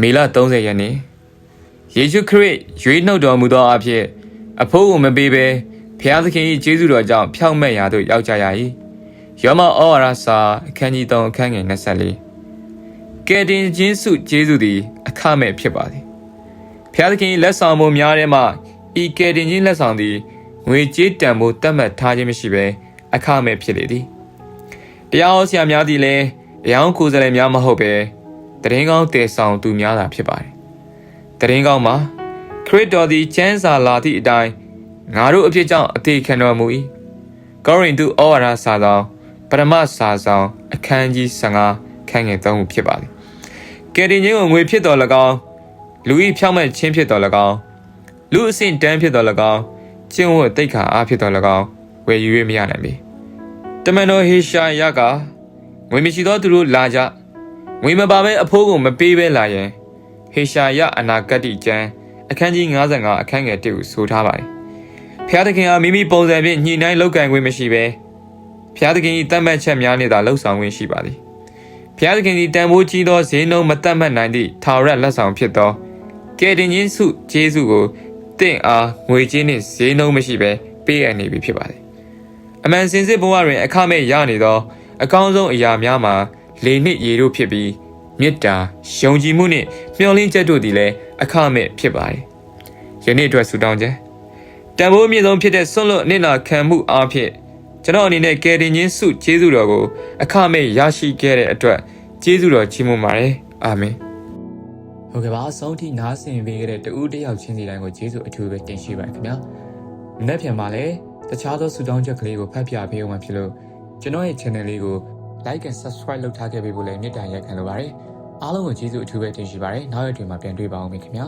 မေလ30ရက်နေ့ယေရှုခရစ်ရွေးနှုတ်တော်မူသောအဖြစ်အဖို့ကိုမပေးဘဲဖျားသခင်၏ကျေးဇူးတော်ကြောင့်ဖြောင့်မတ်ရာသို့ရောက်ကြရ၏ယောမဩဝါဒစာအခန်းကြီး3အခန်းငယ်24ကယ်တင်ခြင်းစုကျေးဇူးသည် အခမဲ့ဖြစ်ပါသည်ဖျားသခင်၏လက်ဆောင်မှုများထဲမှဤကယ်တင်ခြင်းလက်ဆောင်သည်ငွေကြေးတန်ဖိုးတတ်မှတ်ထားခြင်းမရှိဘဲအခမဲ့ဖြစ်လေသည်တရားဟောဆရာများသည်လည်းအယောင်ကိုယ်စားလှယ်များမဟုတ်ဘဲ တရင်ကောင်းတည်ဆောင်သူများသာဖြစ်ပါတယ်တရင်ကောင်းမှာခရစ်တော်သည်ကျမ်းစာလာသည့်အတိုင်းငါတို့အဖြစ်ကြောင့်အသေးခံတော်မူ၏ကောရိန္သုဩဝါဒစာဆောင်ပရမစာဆောင်အခန်းကြီး15ခန်းငယ်3ခုဖြစ်ပါသည်ကယ်တင်ခြင်းကိုငွေဖြစ်တော်၎င်းလူဤဖြောင့်မတ်ခြင်းဖြစ်တော်၎င်းလူအဆင့်တန်းဖြစ်တော်၎င်းကျင့်ဝတ်တိတ်ခါအားဖြစ်တော်၎င်းဝယ်ယူ၍မရနိုင်ပေတမန်တော်ဟေရှာယကငွေမရှိသောသူတို့လာကြ ငွေမပါဘဲအဖိုးကိုမပေးဘဲလာရင်ဟေရှာယအနာဂတ်တိကျမ်းအခန်းကြီး55အခန်းငယ်1ကိုဆိုထားပါတယ်ဖျားသခင်အားမိမိပုံစံဖြင့်ညှိနှိုင်းလုပ်ကင်ခွင့်မရှိဘဲဖျားသခင်၏တတ်မှတ်ချက်များနဲ့သာလှုပ်ဆောင်ခွင့်ရှိပါသည်ဖျားသခင်၏တန်ဖိုးကြီးသောဈေးနှုန်းမတတ်မှတ်နိုင်သည့်ထာဝရလက်ဆောင်ဖြစ်သောကယ်တင်ခြင်းစုကျေးဇူးကိုတင့်အားငွေကြေးနှင့်ဈေးနှုန်းမရှိဘဲပေးအပ်နေပြီဖြစ်ပါသည်အမှန်စင်စစ်ဘဝတွင်အခမဲ့ရနေသောအကောင်းဆုံးအရာများမှာ လေနှင့်ရေတို့ဖြစ်ပြီးမေတ္တာယုံကြည်မှုနှင့်မျှော်လင့်ချက်တို့သည်လည်းအခမဲ့ဖြစ်ပါတယ်။ယနေ့အတွက်ဆုတောင်းခြင်းတန်ဖိုးအမြင့်ဆုံးဖြစ်တဲ့ဆွန့်လွတ်အနစ်နာခံမှုအားဖြင့်ကျွန်တော်အနေနဲ့ကယ်တင်ခြင်းစုကျေးဇူးတော်ကိုအခမဲ့ရရှိခဲ့တဲ့အတွက်ကျေးဇူးတော်ချီးမွမ်းပါတယ်။အာမင်။ဟုတ်ကဲ့ပါအဆုံးထိနားဆင်ပေးခဲ့တဲ့တူးတယောက်ချင်းစီတိုင်းကိုကျေးဇူးအထူးပဲတင်ရှိပါတယ်ခင်ဗျာ။မနေ့ပြန်ပါလေတခြားသောဆုတောင်းချက်ကလေးကိုဖတ်ပြပေးအောင်ဖြစ်လို့ကျွန်တော်ရဲ့ channel လေးကို like and subscribe လုပ်ထားခဲ့ပေးဖို့လည်းမေတ္တာရက်ခံလိုပါတယ်အားလုံးကိုကျေးဇူးအထူးပဲတင်ရှိပါတယ်နောက်ရက်တွေမှာပြန်တွေ့ပါအောင်ခင်ဗျာ